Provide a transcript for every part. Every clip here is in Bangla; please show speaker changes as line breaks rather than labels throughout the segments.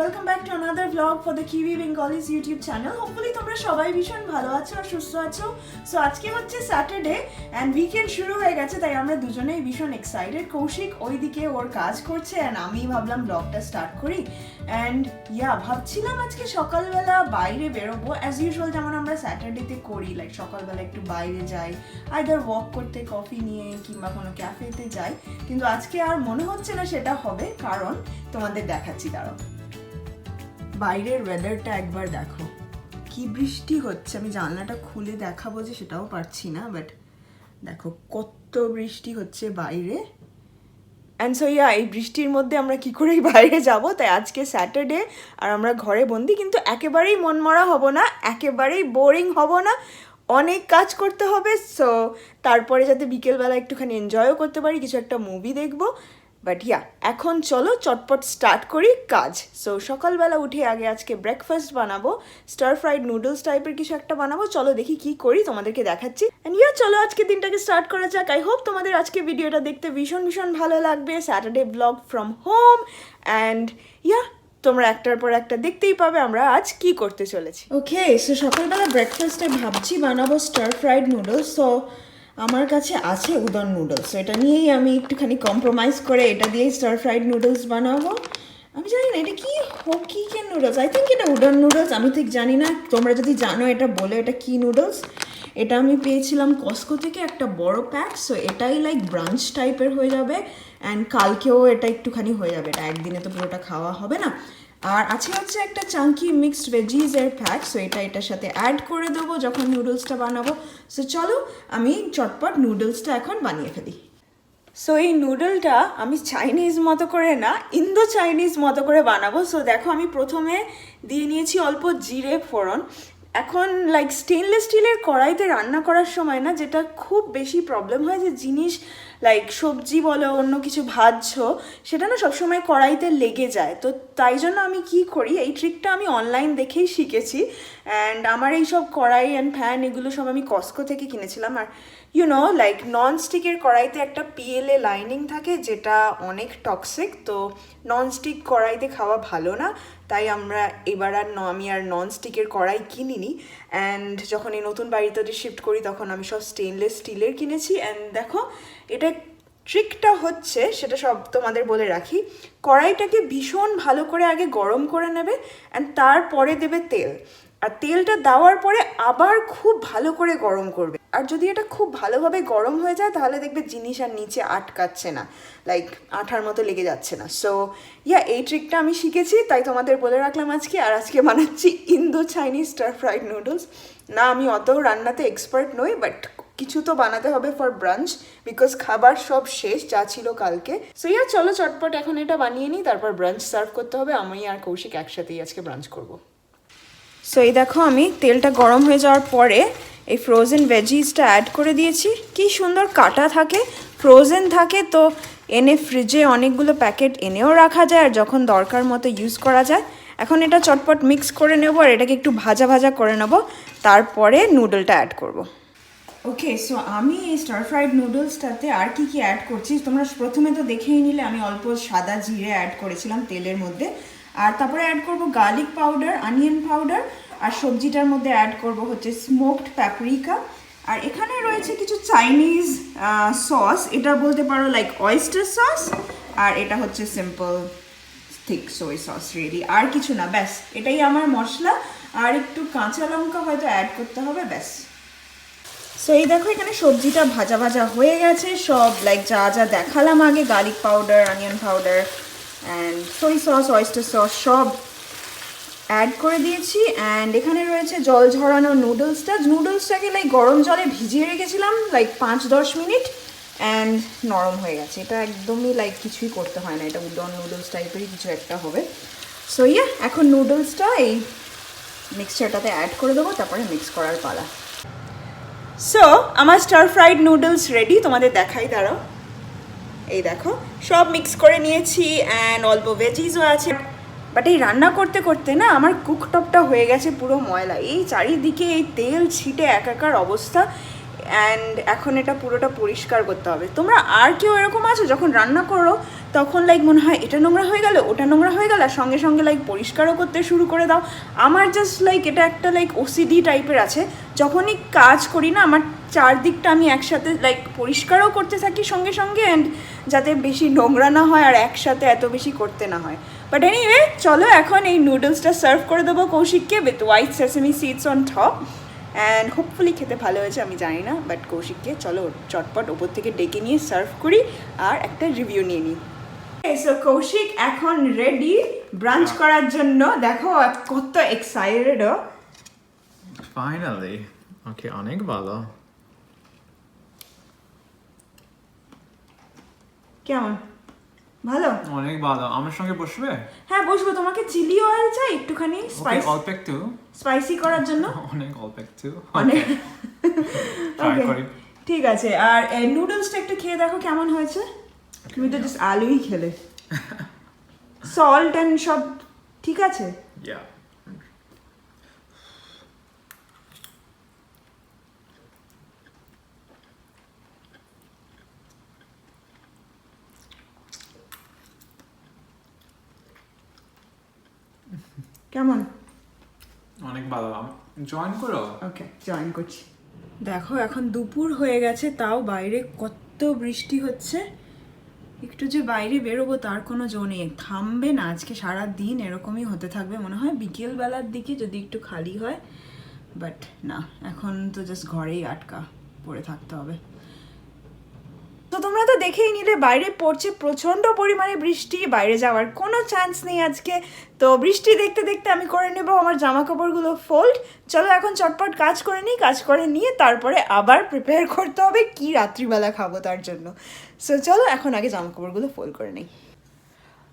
Welcome back to another vlog for the Kiwi Bengalis YouTube channel hopefully তোমরা সবাই ভীষণ ভালো আছো আর সুস্থ আছো। সো আজকে হচ্ছে স্যাটারডে অ্যান্ড উইকেন্ড শুরু হয়ে গেছে, তাই আমরা দুজনেই ভীষণ এক্সাইটেড কৌশিক ওইদিকে ওর কাজ করছে অ্যান্ড আমি ভাবলাম ব্লগটা স্টার্ট করি। অ্যান্ড ইয়া ভাবছিলাম আজকে সকালবেলা বাইরে বেরোবো। অ্যাজ ইউজুয়াল যেমন আমরা স্যাটারডেতে করি লাইক সকালবেলা একটু বাইরে যাই আইদার ওয়াক করতে কফি নিয়ে কিংবা কোনো ক্যাফেতে যাই। কিন্তু আজকে আর মনে হচ্ছে না সেটা হবে, কারণ তোমাদের দেখাচ্ছি, দাঁড়াও। বাইরের ওয়েদারটা একবার দেখো। কি বৃষ্টি হচ্ছে, আমি জানলাটা খুলে দেখাবো যে সেটাও পারছি না বাট দেখো কত বৃষ্টি হচ্ছে বাইরে। অ্যান্ড সো ইয়া এই বৃষ্টির মধ্যে আমরা কি করেই বাইরে যাব? তাই আজকে স্যাটারডে আর আমরা ঘরে বন্দি, কিন্তু একেবারেই মনমরা হব না, একেবারেই বোরিং হব না। অনেক কাজ করতে হবে সো তারপরে যাতে বিকেলবেলা একটুখানি এনজয়ও করতে পারি, কিছু একটা মুভি দেখব। বাট ইয়া এখন চলো চটপট স্টার্ট করি কাজ। সো সকালবেলা উঠে আগে আজকে ব্রেকফাস্ট বানাবো। স্টার ফ্রাইড নুডলস টাইপের কিছু একটা বানাবো। চলো দেখি কি করি, তোমাদেরকে দেখাচ্ছি। অ্যান্ড ইয়া চলো আজকে দিনটাকে স্টার্ট করা যাক। আই হোপ তোমাদের আজকে ভিডিওটা দেখতে ভীষণ ভীষণ ভালো লাগবে। Saturday vlog from home and yeah তোমরা একটার পর একটা দেখতেই পাবে আমরা আজ কি করতে চলেছি। ওকে সো সকালবেলা ব্রেকফাস্টে ভাবছি বানাবো স্টার ফ্রাইড নুডলস সো আমার কাছে আছে উদন নুডলস এটা নিয়েই আমি একটুখানি কম্প্রোমাইজ করে এটা দিয়েই স্টার ফ্রাইড নুডলস বানাবো। আমি জানি না, এটা কি হকিকেন নুডলস আই থিঙ্ক এটা উডন নুডলস আমি ঠিক জানি না। তোমরা যদি জানো এটা বলে এটা কি নুডলস এটা আমি পেয়েছিলাম কস্কো থেকে একটা বড় প্যাক সো এটাই লাইক ব্রাঞ্চ টাইপের হয়ে যাবে অ্যান্ড কালকেও এটা একটুখানি হয়ে যাবে। এটা একদিনে তো পুরোটা খাওয়া হবে না। আর আছে হচ্ছে একটা চাঙ্কি মিক্সড ভেজিস এর প্যাক সো এটা এটার সাথে অ্যাড করে দেবো যখন নুডলসটা বানাবো। সো চলো, আমি চটপট নুডলসটা এখন বানিয়ে ফেলি। সো এই নুডলটা আমি চাইনিজ মতো করে না ইন্দো চাইনিজ মতো করে বানাবো। সো দেখো, আমি প্রথমে দিয়ে নিয়েছি অল্প জিরে ফোড়ন। এখন লাইক স্টেনলেস স্টিলের কড়াইতে রান্না করার সময় না, যেটা খুব বেশি প্রবলেম হয় যে জিনিস লাইক সবজি বলো, অন্য কিছু ভাজছো, সেটা না সবসময় কড়াইতে লেগে যায়। তো তাই জন্য আমি কি করি, এই ট্রিকটা আমি অনলাইন দেখেই শিখেছি। অ্যান্ড আমার এই সব কড়াই অ্যান্ড ফ্যান এগুলো সব আমি কস্কো থেকে কিনেছিলাম। আর ইউ নো লাইক নন স্টিকের কড়াইতে একটা পিএলএ লাইনিং থাকে, যেটা অনেক টক্সিক তো নন স্টিক কড়াইতে খাওয়া ভালো না। তাই আমরা এবার আর আমি আর নন স্টিকের কড়াই কিনিনি। অ্যান্ড যখন এই নতুন বাড়িতে শিফট করি, তখন আমি সব স্টেনলেস স্টিলের কিনেছি। অ্যান্ড দেখো এটা ট্রিকটা হচ্ছে, সেটা সব তোমাদের বলে রাখি, কড়াইটাকে ভীষণ ভালো করে আগে গরম করে নেবে অ্যান্ড তারপরে দেবে তেল। আর তেলটা দেওয়ার পরে আবার খুব ভালো করে গরম করবে। আর যদি এটা খুব ভালোভাবে গরম হয়ে যায়, তাহলে দেখবে জিনিস আর নিচে আটকাচ্ছে না লাইক আঠার মতো লেগে যাচ্ছে না। সো ইয়া এই ট্রিকটা আমি শিখেছি, তাই তোমাদের বলে রাখলাম আজকে। আর আজকে বানাচ্ছি Indo Chinese stir fried noodles না, আমি অত রান্নাতে এক্সপার্ট নই বাট কিছু তো বানাতে হবে ফর ব্রাঞ্চ বিকজ খাবার সব শেষ, যা ছিল কালকে। সো ইয়া চলো চটপট এখন এটা বানিয়ে নিই, তারপর ব্রাঞ্চ সার্ভ করতে হবে, আমি আর কৌশিক একসাথেই আজকে ব্রাঞ্চ করব। সো এই দেখো আমি, তেলটা গরম হয়ে যাওয়ার পরে এই ফ্রোজেন ভেজিসটা অ্যাড করে দিয়েছি। কি সুন্দর কাটা থাকে ফ্রোজেন থাকে তো এনে ফ্রিজে অনেকগুলো প্যাকেট এনেও রাখা যায়, আর যখন দরকার মতো ইউজ করা যায়। এখন এটা চটপট মিক্স করে নেব, আর এটাকে একটু ভাজা ভাজা করে নেব, তারপরে নুডলটা অ্যাড করব। ওকে সো আমি এই স্টার ফ্রাইড নুডলসটাতে আর কি কি অ্যাড করছি? তোমরা প্রথমে তো দেখেই নিলে, আমি অল্প সাদা জিরে অ্যাড করেছিলাম তেলের মধ্যে। আর তারপরে অ্যাড করব গার্লিক পাউডার অনিয়ন পাউডার আর সবজিটার মধ্যে অ্যাড করব হচ্ছে স্মোকড প্যাপরিকা আর এখানে রয়েছে কিছু চাইনিজ সস এটা বলতে পারো লাইক অয়েস্টার সস আর এটা হচ্ছে simple thick soy sauce ready আর কিছু না, ব্যাস, এটাই আমার মশলা। আর একটু কাঁচা লঙ্কা হয়তো অ্যাড করতে হবে, ব্যাস। সো এই দেখো, এখানে সবজিটা ভাজা ভাজা হয়ে গেছে। সব লাইক যা যা দেখালাম আগে garlic powder onion powder and soy sauce oyster sauce সব অ্যাড করে দিয়েছি। অ্যান্ড এখানে রয়েছে জল ঝরানো নুডলসটা নুডলসটাকে লাইক গরম জলে ভিজিয়ে রেখেছিলাম লাইক পাঁচ দশ মিনিট। অ্যান্ড নরম হয়ে গেছে। এটা একদমই লাইক কিছুই করতে হয় না। এটা উডন নুডলস টাইপেরই কিছু একটা হবে। সো ইয়া এখন নুডলসটা এই মিক্সচারটাতে অ্যাড করে দেবো। তারপরে মিক্স করার পালা। সো আমার স্টার ফ্রাইড নুডলস রেডি তোমাদের দেখাই, দাঁড়াও। এই দেখো, সব মিক্স করে নিয়েছি অ্যান্ড অল্প ভেজিসও আছে। বাট এই রান্না করতে করতে না, আমার কুকটপটা হয়ে গেছে পুরো ময়লা। এই চারিদিকে এই তেল ছিটে একাকার অবস্থা। অ্যান্ড এখন এটা পুরোটা পরিষ্কার করতে হবে। তোমরা আর কেউ এরকম আছো যখন রান্না করো, তখন লাইক মনে হয় এটা নোংরা হয়ে গেল, ওটা নোংরা হয়ে গেল সঙ্গে সঙ্গে লাইক পরিষ্কারও করতে শুরু করে দাও। আমার জাস্ট লাইক এটা একটা লাইক ওসিডি টাইপের আছে, যখনই কাজ করি না, আমার চারদিকটা আমি একসাথে লাইক পরিষ্কারও করতে থাকি সঙ্গে সঙ্গে অ্যান্ড যাতে বেশি নোংরা না হয় আর একসাথে এত বেশি করতে না হয়। বাট এনিওয়ে চলো এখন এই নুডলসটা সার্ভ করে দেবো কৌশিককে with white sesame seeds on top and hopefully খেতে ভালো হয়েছে আমি জানি না বাট কৌশিককে চলো চটপট ওপর থেকে ডেকে নিয়ে সার্ভ করি আর একটা রিভিউ নিয়ে নিই। সো কৌশিক এখন রেডি ব্রাঞ্চ করার জন্য দেখো কত এক্সাইটেড
ফাইনালি ওকে অনেক ভালো।
কেমন? ভালো?
অনেক ভালো। আমার সঙ্গে বসবে?
হ্যাঁ বসবো। তোমাকে চিলি অয়েল চাই? একটুখানি স্পাইস
অল্প একটু
স্পাইসি করার জন্য?
অনেক অল্প একটু
অনেক। ঠিক আছে। আর নুডলসটা একটু খেয়ে দেখো কেমন হয়েছে। তুমি তো জাস্ট আলুই খেলে। সল্ট এন্ড সব ঠিক আছে?
Yeah.
কেমন
অনেক ভালো। জয়েন করো।
ওকে জয়েন করছি। দেখো, এখন দুপুর হয়ে গেছে, তাও বাইরে কত বৃষ্টি হচ্ছে। একটু যে বাইরে বেরোবো, তার কোনো জো নেই। থামবে না, আজকে সারা দিন এরকমই হতে থাকবে। মনে হয় বিকেল বেলার দিকে যদি একটু খালি হয় বাট না, এখন তো জাস্ট ঘরেই আটকা পড়ে থাকতে হবে। দেখেই নিলে বাইরে পড়ছে প্রচণ্ড পরিমাণে বৃষ্টি, বাইরে যাওয়ার কোনো চান্স নেই আজকে। তো বৃষ্টি দেখতে দেখতে আমি করে নেব আমার জামা কাপড়গুলো ফোল্ড চলো এখন চটপট কাজ করে নিই, কাজ করে নিয়ে তারপরে আবার প্রিপেয়ার করতে হবে কি রাত্রিবেলা খাব তার জন্য। সো চলো এখন আগে জামা কাপড়গুলো ফোল্ড করে নিই।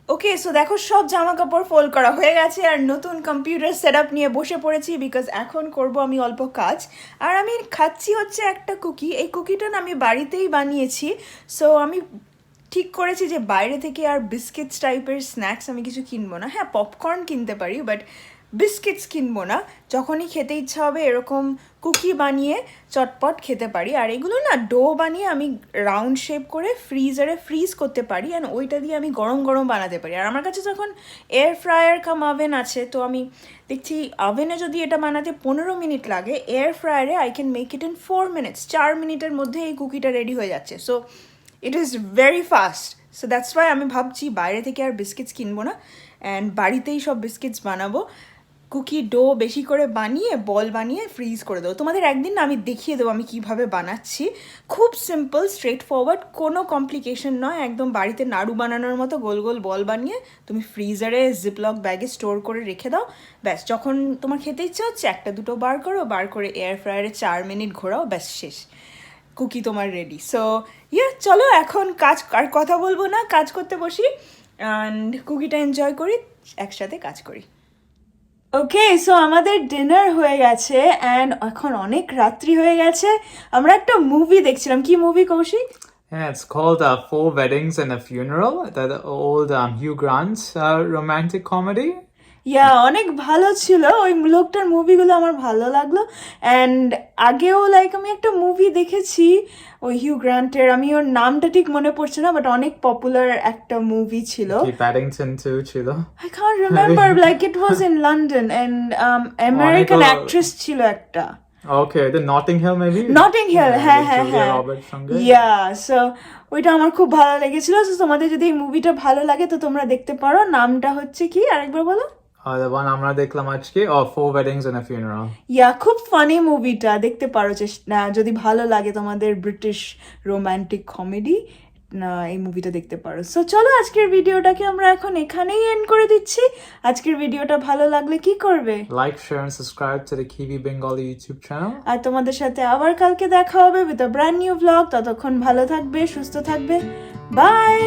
ওকে সো দেখো, সব জামা কাপড় ফোল্ড করা হয়ে গেছে আর নতুন কম্পিউটার সেট আপ নিয়ে বসে পড়েছি বিকজ এখন করব আমি অল্প কাজ। আর আমি খাচ্ছি হচ্ছে একটা কুকি এই কুকিটা না আমি বাড়িতেই বানিয়েছি। সো আমি ঠিক করেছি যে বাইরে থেকে আর বিস্কিটস টাইপের স্ন্যাক্স আমি কিছু কিনবো না। হ্যাঁ পপকর্ন কিনতে পারি বাট বিস্কিটস কিনবো না। যখনই খেতে ইচ্ছা হবে এরকম কুকি বানিয়ে চটপট খেতে পারি। আর এগুলো না ডো বানিয়ে আমি রাউন্ড শেপ করে ফ্রিজারে ফ্রিজ করতে পারি অ্যান্ড ওইটা দিয়ে আমি গরম গরম বানাতে পারি। আর আমার কাছে যখন এয়ার ফ্রায়ার কাম আভেন আছে, তো আমি দেখছি ওভেনে যদি এটা বানাতে পনেরো মিনিট লাগে air ফ্রায়ারে I can make it in four minutes চার মিনিটের মধ্যে এই কুকিটা রেডি হয়ে যাচ্ছে। So it is very fast so that's why আমি ভাবছি বাইরে থেকে আর বিস্কিটস কিনবো না। অ্যান্ড বাড়িতেই সব বিস্কিটস বানাবো। কুকি ডো বেশি করে বানিয়ে, বল বানিয়ে ফ্রিজ করে দেবো। তোমাদের একদিন আমি দেখিয়ে দেবো আমি কীভাবে বানাচ্ছি। খুব সিম্পল স্ট্রেট ফরওয়ার্ড কোনো কমপ্লিকেশন নয়। একদম বাড়িতে নাড়ু বানানোর মতো গোল গোল বল বানিয়ে তুমি ফ্রিজারে জিপলক ব্যাগে স্টোর করে রেখে দাও। ব্যাস, যখন তোমার খেতে ইচ্ছে হচ্ছে, একটা দুটো বার করো, বার করে এয়ার ফ্রায়ারে চার মিনিট ঘোরাও, ব্যাস শেষ। কুকি তোমার রেডি সো ইয়া চলো এখন কাজ, আর কথা বলব না, কাজ করতে বসি। অ্যান্ড কুকিটা এনজয় করি, একসাথে কাজ করি। ওকে সো আমাদের ডিনার হয়ে গেছে অ্যান্ড এখন অনেক রাত্রি হয়ে গেছে আমরা একটা মুভি দেখছিলাম কি movie Kaushik
Yeah, it's called uh, Four Weddings and a Funeral, that old um, Hugh Grant uh, romantic comedy.
Yeah অনেক ভালো ছিল। ওই লোকটার মুভিগুলো আমার ভালো লাগল। অ্যান্ড আগেও লাইক আমি একটা মুভি দেখেছি ওই হিউ গ্রান্টের আমি ওর নামটা ঠিক মনে পড়ছে না বাট অনেক পপুলার একটা মুভি ছিল।
Paddington too, ছিল।
Remember like it was in London and um American
অনেকও-
actress ছিল একটা।
Okay, the Notting Hill maybe?
Notting Hill হ্যাঁ হ্যাঁ হ্যাঁ। ইয়া সো ওইটা আমার খুব ভালো লেগেছিল। তোমাদের যদি এই মুভিটা ভালো লাগে তো তোমরা দেখতে পারো। নামটা হচ্ছে কি? আরেকবার বলো।
Uh, the one আমরা দেখলাম আজকে, or Four Weddings and a Funeral.
ইয়া খুব ফানি মুভিটা দেখতে পারো চেষ্টা যদি ভালো লাগে তোমাদের ব্রিটিশ রোমান্টিক কমেডি এই মুভিটা দেখতে পারো। সো চলো আজকের ভিডিওটাকে আমরা এখন এখানেই এন্ড করে দিচ্ছি। আজকের ভিডিওটা ভালো লাগলে কি করবে?
Like, share, and subscribe to the Kiwi Bengali YouTube channel.
আর তোমাদের সাথে আবার কালকে দেখা হবে with a brand new vlog ততক্ষণ ভালো থাকবে সুস্থ থাকবে। বাই